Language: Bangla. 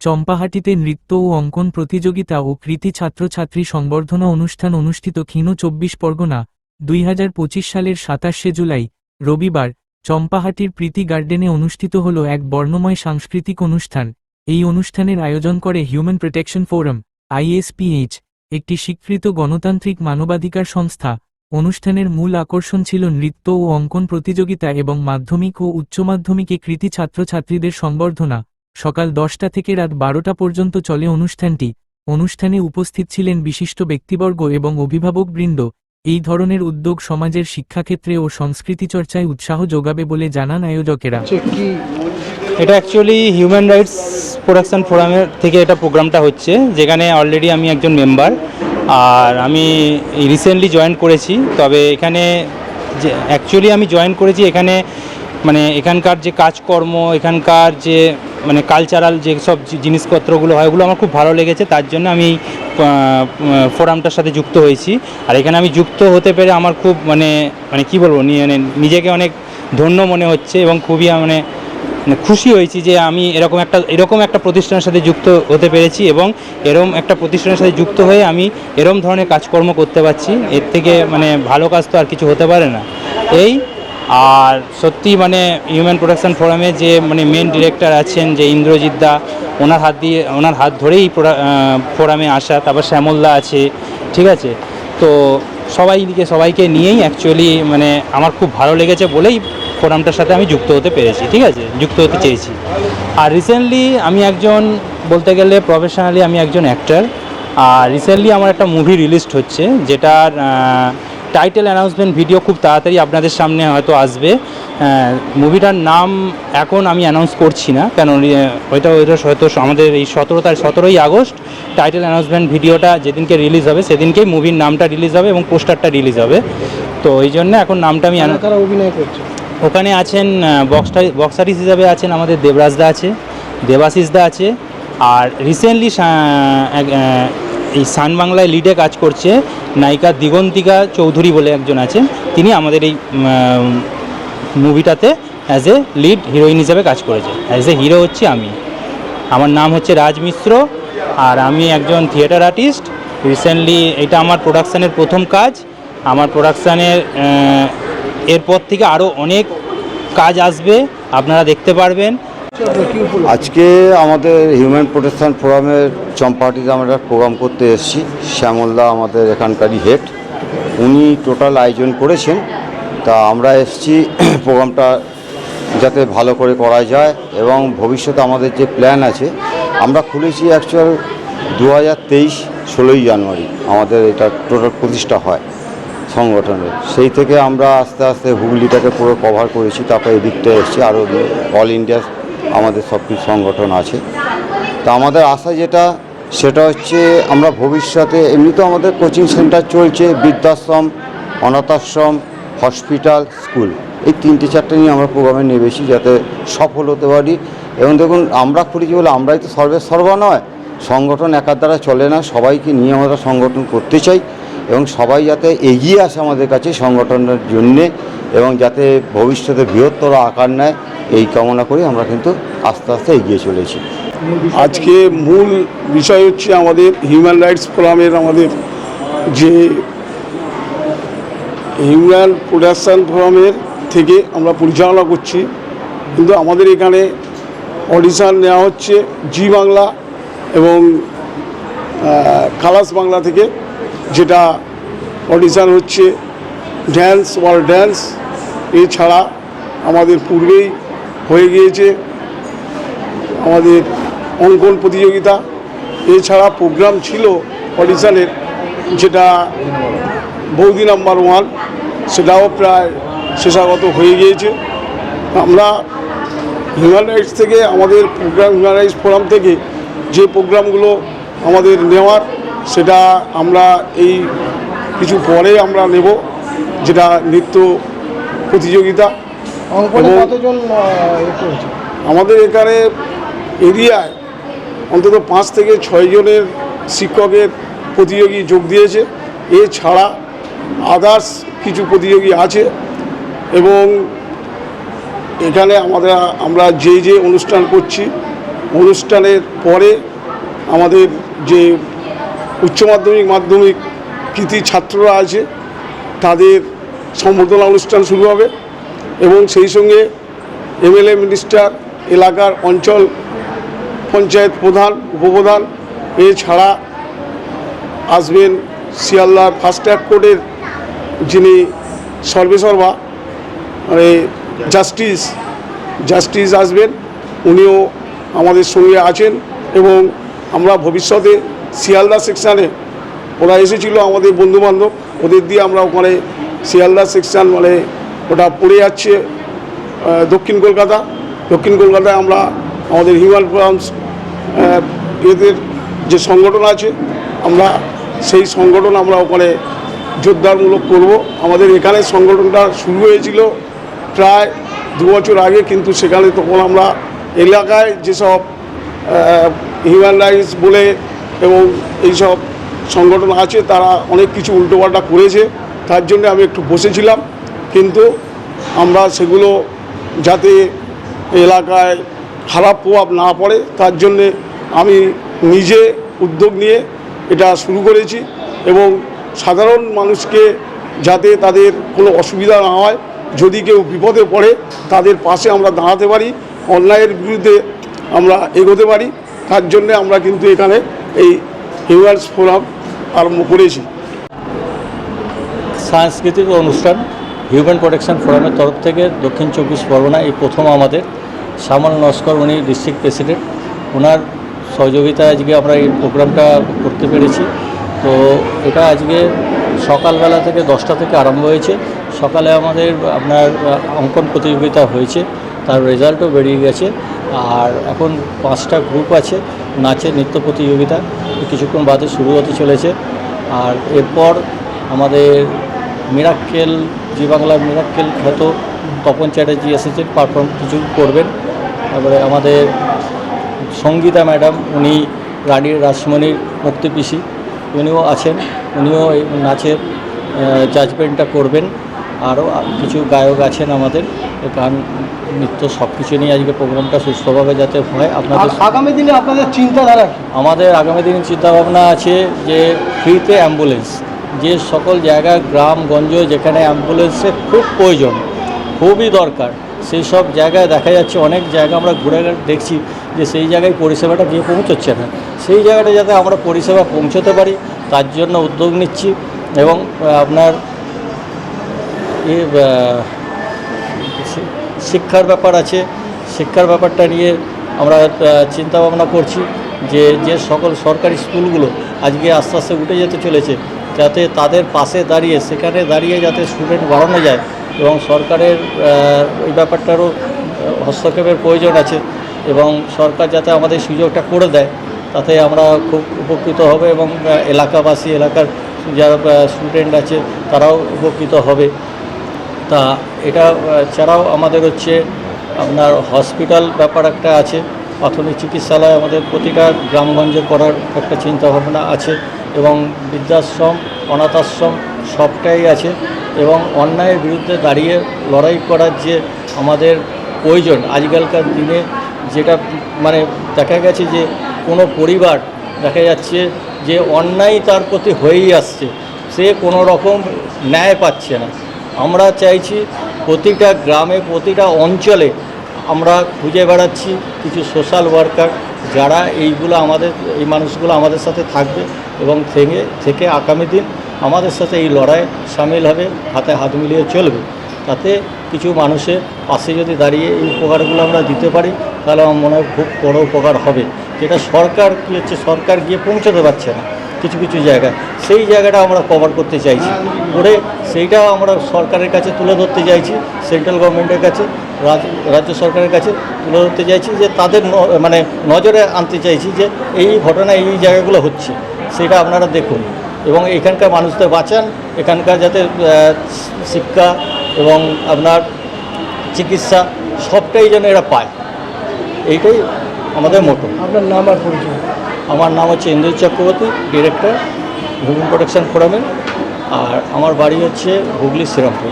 চম্পাহাটিতে নৃত্য ও অঙ্কন প্রতিযোগিতা ও কৃতি ছাত্রছাত্রী সংবর্ধনা অনুষ্ঠান অনুষ্ঠিত ক্ষীণ চব্বিশ পরগনা, দুই হাজার পঁচিশ সালের সাতাশে জুলাই, রবিবার। চম্পাহাটির প্রীতি গার্ডেনে অনুষ্ঠিত হল এক বর্ণময় সাংস্কৃতিক অনুষ্ঠান। এই অনুষ্ঠানের আয়োজন করে হিউম্যান প্রোটেকশন ফোরাম, আইএসপিএইচ, একটি স্বীকৃত গণতান্ত্রিক মানবাধিকার সংস্থা। অনুষ্ঠানের মূল আকর্ষণ ছিল নৃত্য ও অঙ্কন প্রতিযোগিতা এবং মাধ্যমিক ও উচ্চ মাধ্যমিকে কৃতি ছাত্রছাত্রীদের সংবর্ধনা। সকাল দশটা থেকে রাত বারোটা পর্যন্ত চলে অনুষ্ঠানটি। অনুষ্ঠানে উপস্থিত ছিলেন বিশিষ্ট ব্যক্তিবর্গ এবং অভিভাবকবৃন্দ। এই ধরনের উদ্যোগ সমাজের শিক্ষাক্ষেত্রে ও সংস্কৃতি চর্চায় উৎসাহ যোগাবে বলে জানান আয়োজকেরা। এটা অ্যাকচুয়ালি হিউম্যান রাইটস প্রোডাকশন ফোরামের থেকে এটা প্রোগ্রামটা হচ্ছে, যেখানে অলরেডি আমি একজন মেম্বার আর আমি রিসেন্টলি জয়েন করেছি। তবে এখানে যে অ্যাকচুয়ালি আমি জয়েন করেছি এখানে মানে এখানকার যে কাজকর্ম, এখানকার যে মানে কালচারাল যে সব জিনিসপত্রগুলো হয়, ওগুলো আমার খুব ভালো লেগেছে। তার জন্য আমি ফোরামটার সাথে যুক্ত হয়েছি। আর এখানে আমি যুক্ত হতে পেরে আমার খুব মানে মানে কী বলব মানে নিজেকে অনেক ধন্য মনে হচ্ছে এবং খুবই মানে মানে খুশি হয়েছি যে আমি এরকম একটা এরকম একটা প্রতিষ্ঠানের সাথে যুক্ত হতে পেরেছি এবং এরম একটা প্রতিষ্ঠানের সাথে যুক্ত হয়ে আমি এরম ধরনের কাজকর্ম করতে পারছি। এর থেকে মানে ভালো কাজ তো আর কিছু হতে পারে না। এই আর সত্যি মানে হিউম্যান প্রোডাকশন ফোরামে যে মানে মেন ডিরেক্টর আছেন যে ইন্দ্রজিৎ দা, ওনার হাত দিয়ে, ওনার হাত ধরেই ফোরামে আসা, তারপর শ্যামলদা আছে, ঠিক আছে? তো সবাইকে সবাইকে নিয়েই অ্যাকচুয়ালি মানে আমার খুব ভালো লেগেছে বলেই ফোরামটার সাথে আমি যুক্ত হতে পেরেছি, ঠিক আছে? যুক্ত হতে চেয়েছি। আর রিসেন্টলি আমি একজন, বলতে গেলে প্রফেশনালি আমি একজন অ্যাক্টার আর রিসেন্টলি আমার একটা মুভি রিলিজড হচ্ছে, যেটার টাইটেল অ্যানাউন্সমেন্ট ভিডিও খুব তাড়াতাড়ি আপনাদের সামনে হয়তো আসবে। মুভিটার নাম এখন আমি অ্যানাউন্স করছি না কেন ওইটা ওইটা হয়তো আমাদের এই সতেরো তারিখ সতেরোই আগস্ট টাইটেল অ্যানাউন্সমেন্ট ভিডিওটা যেদিনকে রিলিজ হবে সেদিনকেই মুভির নামটা রিলিজ হবে এবং পোস্টারটা রিলিজ হবে। তো এই জন্য এখন নামটা আমি অভিনয় করছি? ওখানে আছেন বক্সটার বক্সারিস হিসাবে আছেন আমাদের দেবরাজদা আছে দেবাশিসদা আছে আর রিসেন্টলি এই সান বাংলায় লিডে কাজ করছে নায়িকা দিগন্তিকা চৌধুরী বলে একজন আছেন। তিনি আমাদের এই মুভিটাতে অ্যাজ এ লিড হিরোইন হিসাবে কাজ করেছে। অ্যাজ এ হিরো হচ্ছি আমি। আমার নাম হচ্ছে রাজ মিশ্র আর আমি একজন থিয়েটার আর্টিস্ট রিসেন্টলি এটা আমার প্রোডাকশানের প্রথম কাজ। আমার প্রোডাকশানের এরপর থেকে আরও অনেক কাজ আসবে। আপনারা দেখতে পারবেন। আজকে আমাদের হিউম্যান প্রোটেকশন ফোরামের চম্পাহাটিতে আমরা একটা প্রোগ্রাম করতে এসেছি। শ্যামলদা আমাদের এখানকারই হেড। উনি টোটাল আয়োজন করেছেন। তা আমরা এসেছি প্রোগ্রামটা যাতে ভালো করে করা যায় এবং ভবিষ্যতে আমাদের যে প্ল্যান আছে, আমরা খুলেছি অ্যাকচুয়াল দু হাজার তেইশ ষোলোই জানুয়ারি। আমাদের এটা টোটাল প্রতিষ্ঠা হয় সংগঠনের। সেই থেকে আমরা আস্তে আস্তে হুগলিটাকে পুরো কভার করেছি, তারপর এদিকটা এসেছি। আরও অল ইন্ডিয়া আমাদের সব কিছু সংগঠন আছে। তা আমাদের আশা যেটা, সেটা হচ্ছে আমরা ভবিষ্যতে, এমনি তো আমাদের কোচিং সেন্টার চলছে, বৃদ্ধাশ্রম, অনাথাশ্রম হসপিটাল স্কুল এই তিনটে চারটে নিয়ে আমরা প্রোগ্রামে নেমেছি যাতে সফল হতে পারি। এবং দেখুন, আমরা খুলেছি বলে আমরাই তো সর্বে সর্বা নয়। সংগঠন একার দ্বারা চলে না, সবাইকে নিয়ে আমরা সংগঠন করতে চাই। এবং সবাই যাতে এগিয়ে আসে আমাদের কাছে সংগঠনের জন্যে, এবং যাতে ভবিষ্যতে বৃহত্তর আকার নেয়। এই কামনা করে আমরা কিন্তু আস্তে আস্তে এগিয়ে চলেছি। আজকে মূল বিষয় হচ্ছে আমাদের হিউম্যান রাইটস ফোরামের আমাদের যে হিউম্যান প্রোডাকশান ফোরামের থেকে আমরা পরিচালনা করছি। কিন্তু আমাদের এখানে অডিশান নেওয়া হচ্ছে জি বাংলা এবং খালাস বাংলা থেকে, যেটা অডিশান হচ্ছে ড্যান্স ওয়ার্ল্ড ড্যান্স এছাড়া আমাদের পূর্বেই হয়ে গিয়েছে। আমাদের অঙ্কন প্রতিযোগিতা। এছাড়া প্রোগ্রাম ছিল অডিশনের, যেটা বৌদি নাম্বার ওয়ান সেটাও প্রায় শেষাগত হয়ে গিয়েছে। আমরা হিউম্যান রাইটস থেকে, আমাদের প্রোগ্রাম হিউম্যান রাইটস ফোরাম থেকে যে প্রোগ্রামগুলো আমাদের নেওয়ার, সেটা আমরা এই কিছু পরে আমরা নেব, যেটা নৃত্য প্রতিযোগিতা। অঙ্কনে কতজন আমাদের এখানে এরিয়ায় অন্তত পাঁচ থেকে ছয়জনের শিক্ষকের প্রতিযোগী যোগ দিয়েছে। এছাড়া আদার্স কিছু প্রতিযোগী আছে এবং এখানে আমাদের আমরা যে যে অনুষ্ঠান করছি অনুষ্ঠানের পরে আমাদের যে উচ্চ মাধ্যমিক মাধ্যমিক কৃতি ছাত্ররা আছে তাদের সম্বর্ধনা অনুষ্ঠান শুরু হবে। এবং সেই সঙ্গে এমএলএ মিনিস্টার এলাকার অঞ্চল পঞ্চায়েত প্রধান, উপপ্রধান, এছাড়া আসবেন শিয়ালদার ফার্স্ট ট্র্যাক কোর্টের যিনি সর্বেসর্বা মানে জাস্টিস জাস্টিস আসবেন, উনিও আমাদের সঙ্গে আছেন এবং আমরা ভবিষ্যতে শিয়ালদা সেকশানে, ওরা এসেছিল আমাদের বন্ধুবান্ধব, ওদের দিয়ে আমরা ওখানে শিয়ালদা সেকশান মানে ওটা পড়ে যাচ্ছে দক্ষিণ কলকাতা। দক্ষিণ কলকাতায় আমরা আমাদের হিউম্যান ফোরামস এদের যে সংগঠন আছে, আমরা সেই সংগঠন আমরা ওখানে জোরদারমূলক করব। আমাদের এখানে সংগঠনটা শুরু হয়েছিল প্রায় দু বছর আগে, কিন্তু সেখানে তখন আমরা এলাকায় যেসব হিউম্যান রাইটস বলে এবং এইসব সংগঠন আছে, তারা অনেক কিছু উল্টোপাল্টা করেছে। তার জন্য আমি একটু বসেছিলাম। কিন্তু আমরা সেগুলো যাতে এলাকায় খারাপ প্রভাব না পড়ে, তার জন্যে আমি নিজে উদ্যোগ নিয়ে এটা শুরু করেছি এবং সাধারণ মানুষকে যাতে তাদের কোনো অসুবিধা না হয়, যদি কেউ বিপদে পড়ে তাদের পাশে আমরা দাঁড়াতে পারি, অন্যায়ের বিরুদ্ধে আমরা এগোতে পারি, তার জন্যে আমরা কিন্তু এখানে এই হিউম্যানস ফোরাম আরম্ভ করেছি। সাংস্কৃতিক অনুষ্ঠান হিউম্যান প্রোটেকশন ফোরামের তরফ থেকে দক্ষিণ চব্বিশ পরগনা এই প্রথম আমাদের। সামল নস্কর, উনি ডিস্ট্রিক্ট প্রেসিডেন্ট। ওনার সহযোগিতায় আজকে আমরা এই প্রোগ্রামটা করতে পেরেছি। তো এটা আজকে সকালবেলা থেকে দশটা থেকে আরম্ভ হয়েছে। সকালে আমাদের আপনার অঙ্কন প্রতিযোগিতা হয়েছে। তার রেজাল্টও বেরিয়ে গেছে। আর এখন পাঁচটা গ্রুপ আছে, নাচের নৃত্য প্রতিযোগিতা। কিছুক্ষণ বাদে শুরু হতে চলেছে। আর এরপর আমাদের মিরাক্কেল জি বাংলার মিরাক্কেল খ্যাত তপন চ্যাটার্জি এসেছেন পারফর্ম কিছু করবেন। তারপরে আমাদের সঙ্গীতা ম্যাডাম উনি রানীর রাসমণির মুক্তি পিসি উনিও আছেন উনিও এই নাচের জাজমেন্টটা করবেন। আরও কিছু গায়ক আছেন আমাদের গান নৃত্য সব কিছু নিয়ে আজকে প্রোগ্রামটা সুস্থভাবে যাতে হয় আপনাদের আগামী দিনে আপনাদের চিন্তাধারা আমাদের আগামী দিনে চিন্তাভাবনা আছে যে ফ্রিতে অ্যাম্বুলেন্স যে সকল জায়গায় গ্রামগঞ্জ যেখানে অ্যাম্বুলেন্সের খুব প্রয়োজন, খুবই দরকার। সেই সব জায়গায় দেখা যাচ্ছে অনেক জায়গা আমরা ঘুরে দেখছি যে সেই জায়গায় পরিষেবাটা গিয়ে পৌঁছচ্ছে না। সেই জায়গাটা যাতে আমরা পরিষেবা পৌঁছতে পারি, তার জন্য উদ্যোগ নিচ্ছি এবং আপনার শিক্ষার ব্যাপার আছে। শিক্ষার ব্যাপারটা নিয়ে আমরা চিন্তা ভাবনা করছি যে যে সকল সরকারি স্কুলগুলো আজকে আস্তে আস্তে উঠে যেতে চলেছে যাতে তাদের পাশে দাঁড়িয়ে, সেখানে দাঁড়িয়ে যাতে স্টুডেন্ট বাড়ানো যায় এবং সরকারের এই ব্যাপারটারও হস্তক্ষেপের প্রয়োজন আছে এবং সরকার যাতে আমাদের সুযোগটা করে দেয়, তাতে আমরা খুব উপকৃত হবে এবং এলাকাবাসী, এলাকার যারা স্টুডেন্ট আছে, তারাও উপকৃত হবে। তা এটা ছাড়াও আমাদের হচ্ছে আপনার হসপিটাল ব্যাপার একটা আছে, প্রাথমিক চিকিৎসালয় আমাদের প্রতিটা গ্রামগঞ্জে করার একটা চিন্তাভাবনা আছে। এবং বৃদ্ধাশ্রম, অনাথাশ্রম সবটাই আছে এবং অন্যায়ের বিরুদ্ধে দাঁড়িয়ে লড়াই করার যে আমাদের প্রয়োজন আজকালকার দিনে যেটা মানে দেখা গেছে যে কোনো পরিবার দেখা যাচ্ছে যে অন্যায় তার প্রতি হয়েই আসছে, সে কোনো রকম ন্যায় পাচ্ছে না। আমরা চাইছি প্রতিটা গ্রামে, প্রতিটা অঞ্চলে আমরা খুঁজে বেড়াচ্ছি কিছু সোশ্যাল ওয়ার্কার যারা এইগুলো আমাদের, এই মানুষগুলো আমাদের সাথে থাকবে এবং থেকে থেকে আগামী দিন আমাদের সাথে এই লড়াই সামিল হবে, হাতে হাত মিলিয়ে চলবে। তাতে কিছু মানুষের পাশে যদি দাঁড়িয়ে এই উপকারগুলো আমরা দিতে পারি, তাহলে আমার মনে হয় খুব বড় উপকার হবে। যেটা সরকার, কী হচ্ছে, সরকার গিয়ে পৌঁছতে পারছে না। কিছু কিছু জায়গায় সেই জায়গাটা আমরা কভার করতে চাইছি। করে সেইটা আমরা সরকারের কাছে তুলে ধরতে চাইছি সেন্ট্রাল গভর্নমেন্টের কাছে, রাজ- রাজ্য সরকারের কাছে তুলে ধরতে চাইছি যে তাদের মানে নজরে আনতে চাইছি যে এই ঘটনা, এই জায়গাগুলো হচ্ছে। সেটা আপনারা দেখুন। এবং এখানকার মানুষদের বাঁচান, এখানকার যাতে শিক্ষা এবং আপনার চিকিৎসা সবটাই যেন এরা পায়। এইটাই আমাদের মোটো আপনার নাম আর পরিচয়। আমার নাম হচ্ছে Indra Chakraborty, director human protection ফোরামের, আর আমার বাড়ি হচ্ছে হুগলি শ্রীরামপুর।